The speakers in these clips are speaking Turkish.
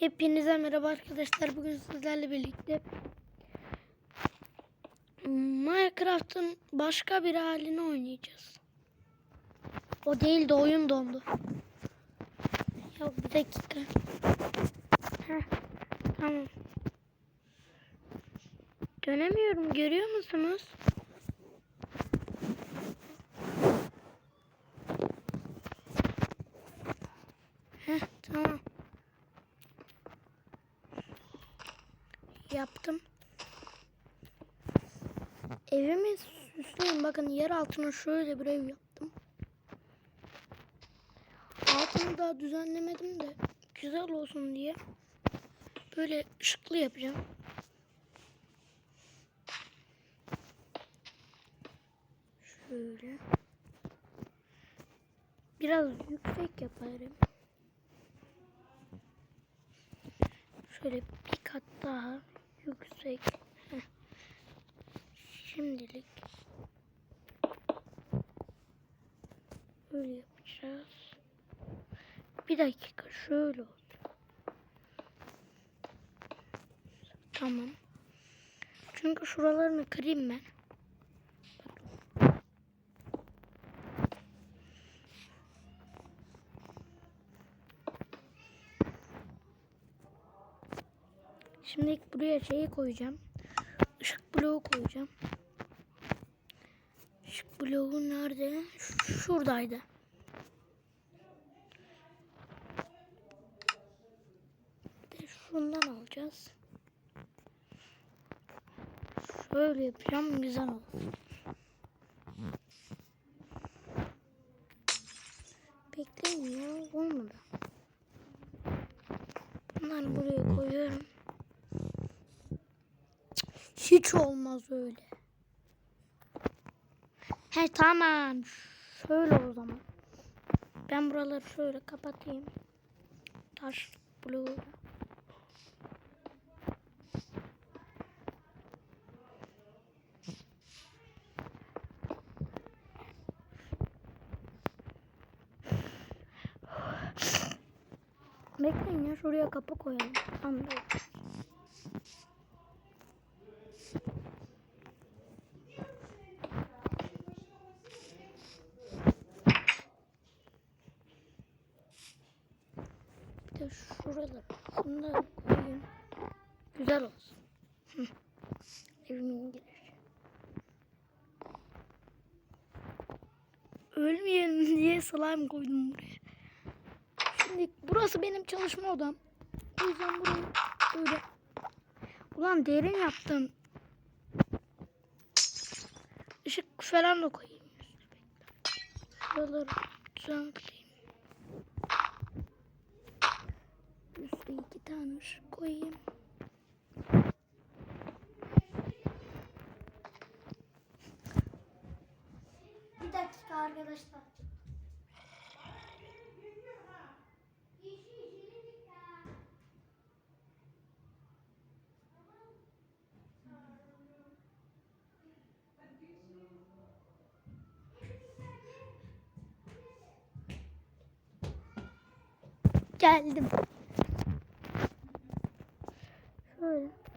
Hepinize merhaba arkadaşlar. Bugün sizlerle birlikte Minecraft'ın başka bir halini oynayacağız. O değil de oyun dondu. Ya bir dakika. Heh, tamam. Dönemiyorum görüyor musunuz? Heh, tamam. Yaptım. Evimi süsleyeyim. Bakın yer altına şöyle bir ev yaptım. Altını daha düzenlemedim de güzel olsun diye böyle ışıklı yapacağım. Şöyle. Biraz yüksek yaparım. Şöyle bir kat daha yüksek. Şimdilik böyle yapacağız. Bir dakika şöyle oldu. Tamam. Çünkü şuralarını kırayım ben. Şimdi buraya şeyi koyacağım. Işık bloğu koyacağım. Işık bloğu nerede? Şuradaydı. Bir de şundan alacağız. Şöyle yapacağım güzel olur. Bekleyin ya olmadı. Bunları buraya koyuyorum. Hiç olmaz öyle. He tamam. Şöyle o zaman. Ben buraları şöyle kapatayım. Taş bloğu. Bekleyin ya şuraya kapı koyalım. Tamam. dur. Bir de şuraları şunları koyayım. Güzel olsun. Hı. Girişi. Ölmeyelim diye slime koydum buraya. Şimdi burası benim çalışma odam. O yüzden burayı böyle Ulan derin yaptım. Işık falan da koyayım. Şuraları düzenleyeyim. Üstte iki tane ışık koyayım. Arkadaşlar. Geldim. Şöyle.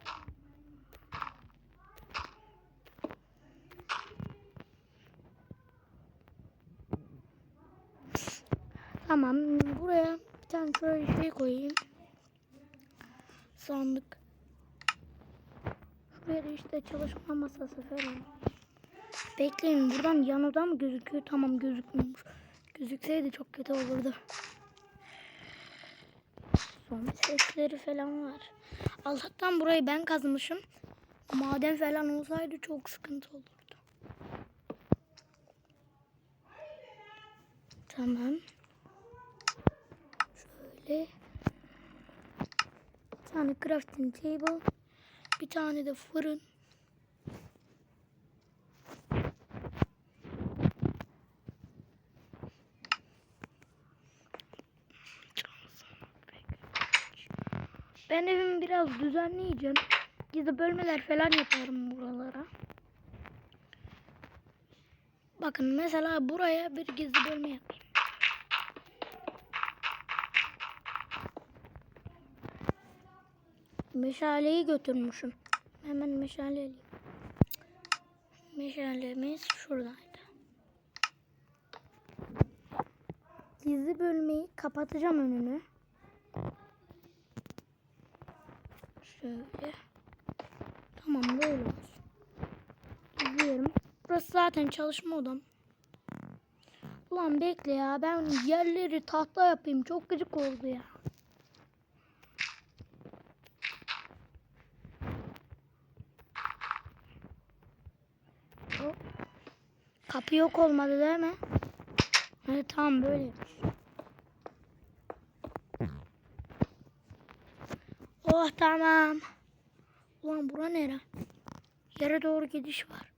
Tamam. Buraya bir tane şöyle şey koyayım. Sandık. Şuraya işte çalışma masası falan. Bekleyin buradan yan oda mı gözüküyor? Tamam gözükmüyormuş. Gözükseydi çok kötü olurdu. Son sesleri falan var. Allah'tan burayı ben kazmışım. Maden falan olsaydı çok sıkıntı olurdu. Tamam. Şöyle. Bir tane crafting table. Bir tane de fırın. Ben evimi biraz düzenleyeceğim. Gizli bölmeler falan yaparım buralara. Bakın mesela buraya bir gizli bölme yapayım. Meşaleyi götürmüşüm. Hemen meşale alayım. Meşalemiz şuradaydı. Gizli bölmeyi kapatacağım önünü. Şöyle. Tamam böyle olsun. Gizliyorum. Burası zaten çalışma odam. Ulan bekle ya ben yerleri tahta yapayım. Çok gıcık oldu ya. Kapı yok olmadı değil mi? Evet tamam böyle. Oh tamam. Ulan bura nere? Yere doğru gidiş var.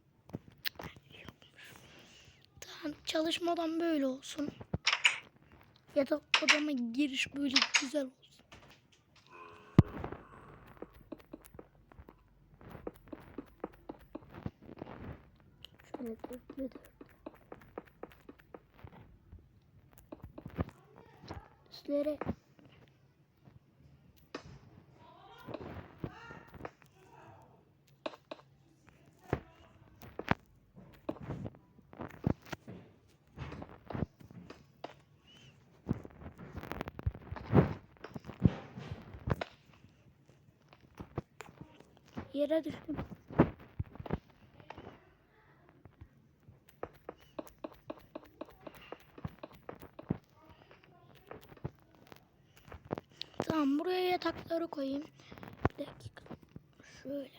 Tamam çalışma odam böyle olsun. Yatak odama giriş böyle güzel olsun. Şöyle dörtlü dört. Üstleri yere düştüm. Tamam buraya yatakları koyayım. Bir dakika. Şöyle.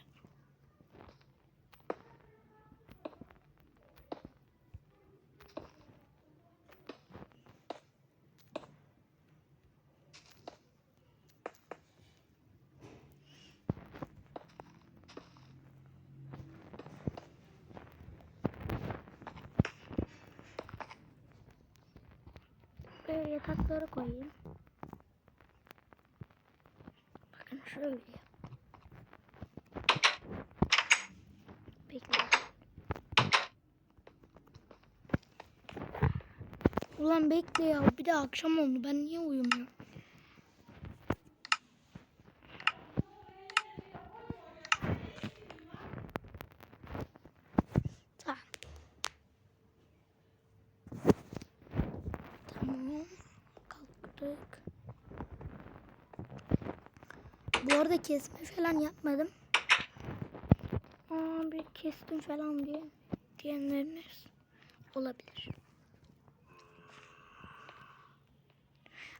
Buraya yatakları koyayım. Bakın şöyle. Bekle. Ulan bekle ya. Bir de akşam oldu. Ben niye uyumuyorum? Tamam. Tamam. Kalktık. Arada kesme falan yapmadım. Aa, bir kestim falan diye diyenleriniz olabilir.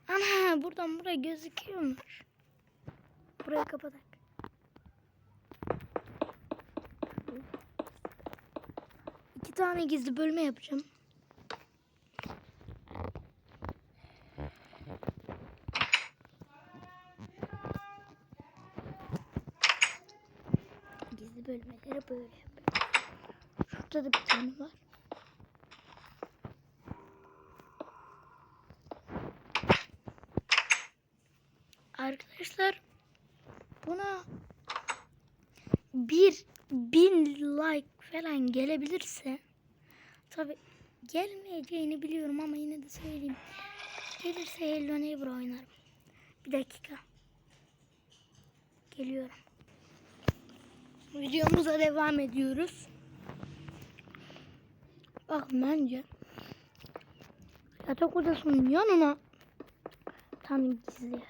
Ana buradan buraya gözüküyormuş. Burayı kapatak. İki tane gizli bölme yapacağım. Gizli bölmeleri böyle. Şurada da bir tane var. Arkadaşlar buna bir bin like falan gelebilirse tabi gelmeyeceğini biliyorum ama yine de söyleyeyim. Gelirse Hello Neighbor oynarım. Bir dakika. Geliyorum. Videomuza devam ediyoruz. Bakın bence yatak odasının yanına tam gizli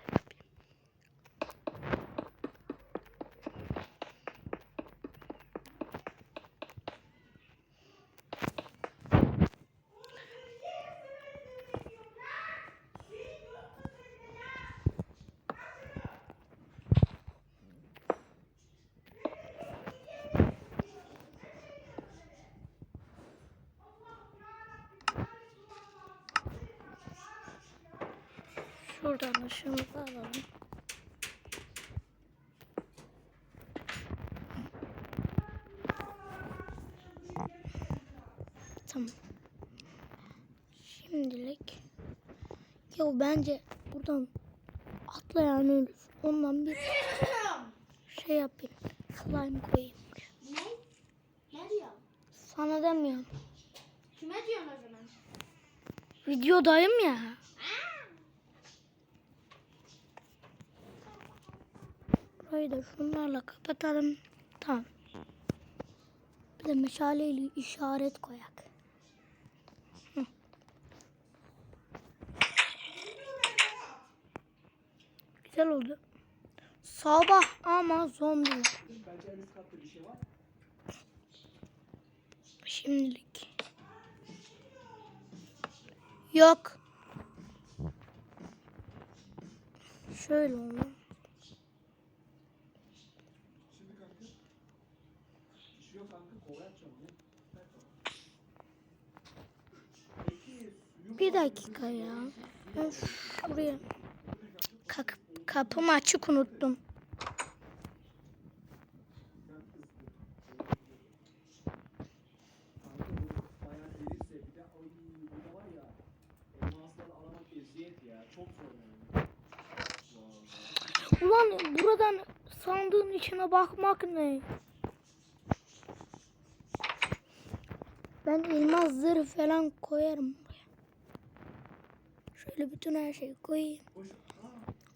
Şuradan ışığımızı alalım. Tamam. Şimdilik ya bence buradan atlayan ölür. Ondan bir şey yapayım. Slime koyayım. Ne? Ne diyor? Sana demiyorum. Kime diyorsun o zaman? Videodayım ya. Şurayı da şunlarla kapatalım. Tamam. Bir de meşaleyle işaret koyak. Hı. Güzel oldu. Sabah ama zombi. Şimdilik. Yok. Şöyle oldu. Şimdi kanka. Bir şey yok kanka. Kova yapacağım. Ne? Ver bana. Peki suyu Bir dakika ya. Ben şuraya Kak- kapımı açık unuttum. Ulan buradan sandığın içine bakmak ne? Ben elmas zırh falan koyarım. Şöyle bütün her şeyi koyayım.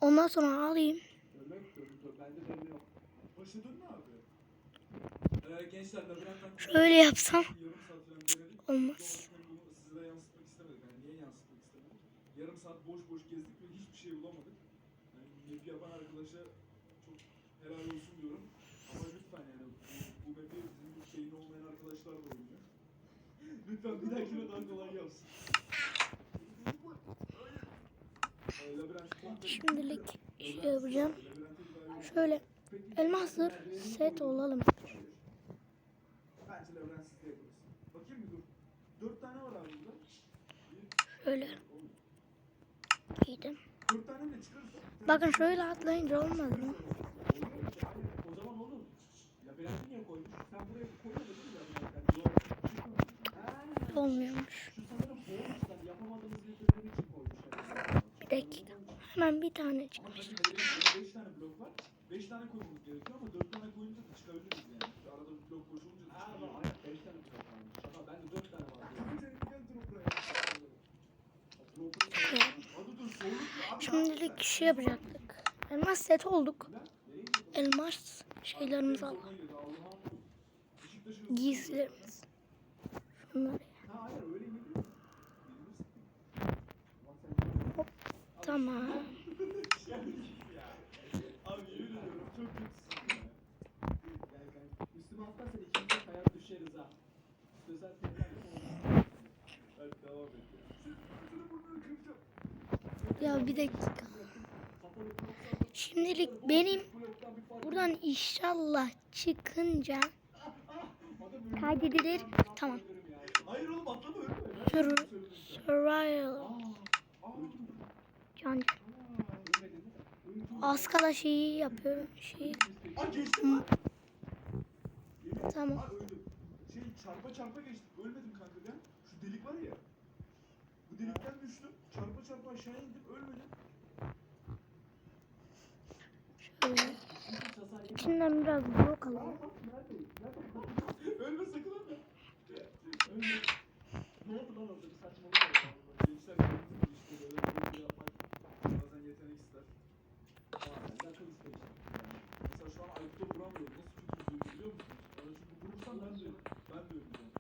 Ondan sonra alayım. Şöyle yapsam olmaz. Yarım saat boş boş gezdik ve hiçbir şey bulamadık. Yani map yapan arkadaşa çok helal olsun diyorum. Ama lütfen yani bu, bu map'i bizim şeyin olmayan arkadaşlar da oynuyor. lütfen bir dahakine daha kolay yapsın. Şimdilik şey yapacağım. Şöyle Peki, elmas zırh set olalım. Şöyle giydim. Bakın şöyle atlayınca olmaz mı? Oluyor işte, hayır. O zaman oğlum. Labirenti niye koymuş? Sen buraya koymadın mı labirentten? Yok. Ha, Olmuyormuş. Şu sanırım bonuslar yapamadığımız yerleri için koymuşlar. Bir dakika. Hemen bir tane Ama çıkmış. tabii labirente 5 tane blok var. 5 tane koymamız gerekiyor ama 4 tane koyunca da çıkabiliriz yani. Şu arada bir blok boş olunca da çıkabiliriz. Aa, hayır 5 tane blok varmış. Şaka ben de 4 tane var. Şimdilik şey yapacaktık. Elmas set olduk. Elmas şeylerimizi alalım. Giysilerimiz. Şunları. Kıracağım. Ya bir dakika. Şimdilik benim buradan inşallah çıkınca kaydedilir. Tamam. Hayır oğlum atlama ölme. Survival. Can. Az kala şeyi yapıyorum. Şey. Yemin- Tamam. Şey çarpa çarpa geçtim. Ölmedim kanka ben. Şu delik var ya. Bu delikten düştüm. Çarpa çarpa aşağıya indim. Ölmedim. Şöyle. İçinden biraz blok alalım. Ölme sakın ölme. Ölme. Ne oldu lan orada? Bir saçmalık oldu. Gençler gördünüz mü işte böyle bir şey yapmak bazen yetenek ister. Aa, ben de akıl ister işte. Mesela şu an ayakta vuramıyorum. Nasıl kötü bir biliyor musunuz? Bana çünkü vurursam ben de ben de öleceğim.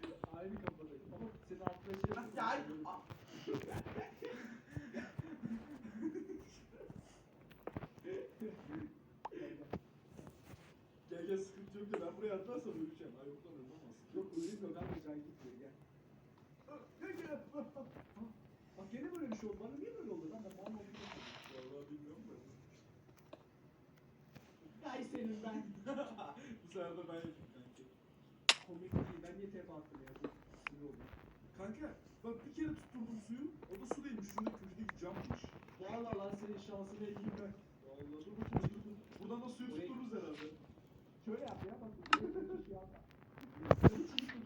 Şöyle aynı kafadayım ama seni altına şey yapıyorum. Gel gel buraya atlarsam öleceğim. Ay lan ölmemezsin. Yok öleyim yok kanka sen git buraya gel. Bak, gene böyle bir şey oldu. Bana niye böyle oldu lan? Ben mal mal gibi Vallahi bilmiyorum da. Ay senin ben. Bu sefer de ben yapayım kanka. Komik değil. Ben niye tepe attım ya? Çok sinir oldum. Kanka bak bir kere tutturdum suyu. O da su değilmiş. Şurada köşedeki cammış. Valla lan senin şansını ekeyim ben. Vallahi dur bakayım. Buradan da suyu tuttururuz herhalde. Şöyle yap ya bak.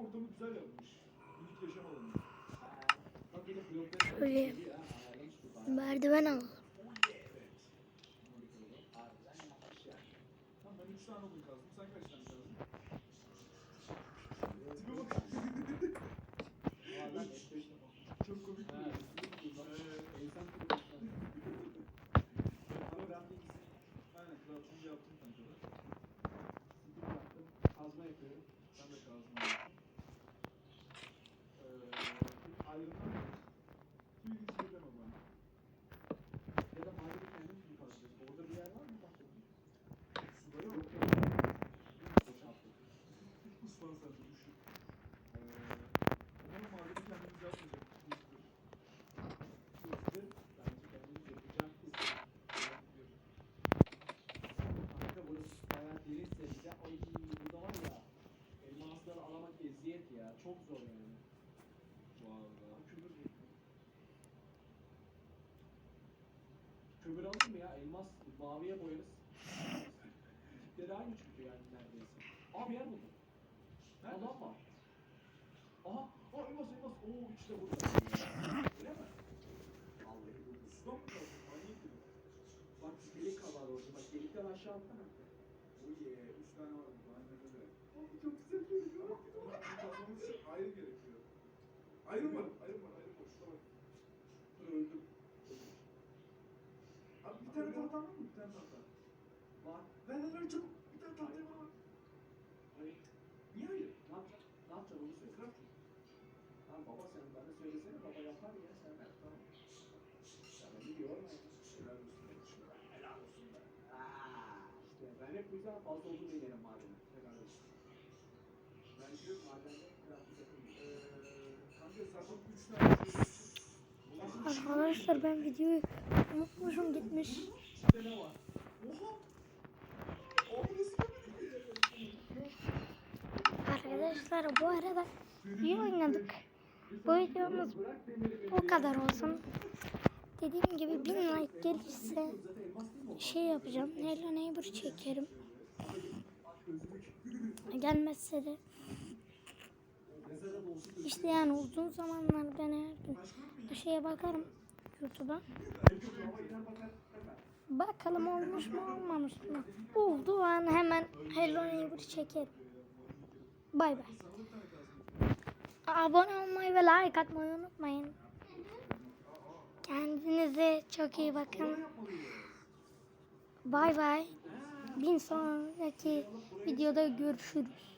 ortamı güzel yapmış. Minik yaşam alanı. Şöyle merdiven. Tamam ben 3 tane odun kazdım. Sen kaç tane kazdın? Tipe bak. Aa, ben F5 Çok komik Ha, duruyor. Evet. İnsan kırıklığı. Ama ben bir Aynen crafting yaptım kanka da. sıkıntı yaptım. Kazma yapıyorum. Ben de kazma yaptım. Ee, ayrımdan Kim ilgisi söyleme bana. Ya da madeni kendimiz mi kazacağız? Orada bir yer var mı? Bak bakayım. Suları yok. Boşalttık. Sen de düşün. Ee, umarım madeni kendimiz yapmayacak. Kızdır. Bence kendimiz yapacağız. Kızdır. Kanka burası bayağı derinse bize ay burada var ya elmasları alamak eziyet ya. Çok zor yani. Vallahi. Kömür Kömür alır mı ya? Elmas maviye boyarız. Tipleri aynı çünkü yani neredeyse. Aa bir yer buldum. Nerede? Adam var. Aha! Aa elmas elmas. Oo işte burada. Öyle mi? Vallahi buldum. Sudan mı kaldın? Manyak gibi. Bak delik var orada. Bak delikten aşağı atsana. Oy ye. Üç tane var burada. Aynen öyle. Abi çok güzel görünüyor. Ama kazmamız için ayrı gerekiyor. Ayrım var. Ayrım var. Ayrım var. Şuna bak. Öldüm. Abi bir tane tahtan var mı? Bir tane tahta. Var. Ver ver ver çabuk. Bir tane tahtaya bana bak. Hayır. Niye hayır? Ne yapacaksın? Ne yapacaksın onu söyle. Crafting. Tamam baba sen bana söylesene baba yapar ya sen ver tamam. Sen beni yorma ya. Helal olsun kardeşim. Helal olsun be. Aa, bu yüzden fazla olduğunu inerim madene. Ben gidiyorum madende crafting yapayım. Eee, kanka zaten üç tane şey Arkadaşlar ben videoyu unutmuşum gitmiş. Ne var? Oha! Arkadaşlar bu arada iyi oynadık. Bu videomuz o kadar olsun. Dediğim gibi 1000 like gelirse şey yapacağım. Hello Neighbor çekerim. Gelmezse de işte yani uzun zamanlar ben her gün şeye bakarım YouTube'a. Bakalım olmuş mu olmamış mı? Oldu an hemen Hello Neighbor çekerim. Bay bay. Abone olmayı ve like atmayı unutmayın. Kendinize çok iyi bakın. Bay bay. Bir sonraki videoda görüşürüz.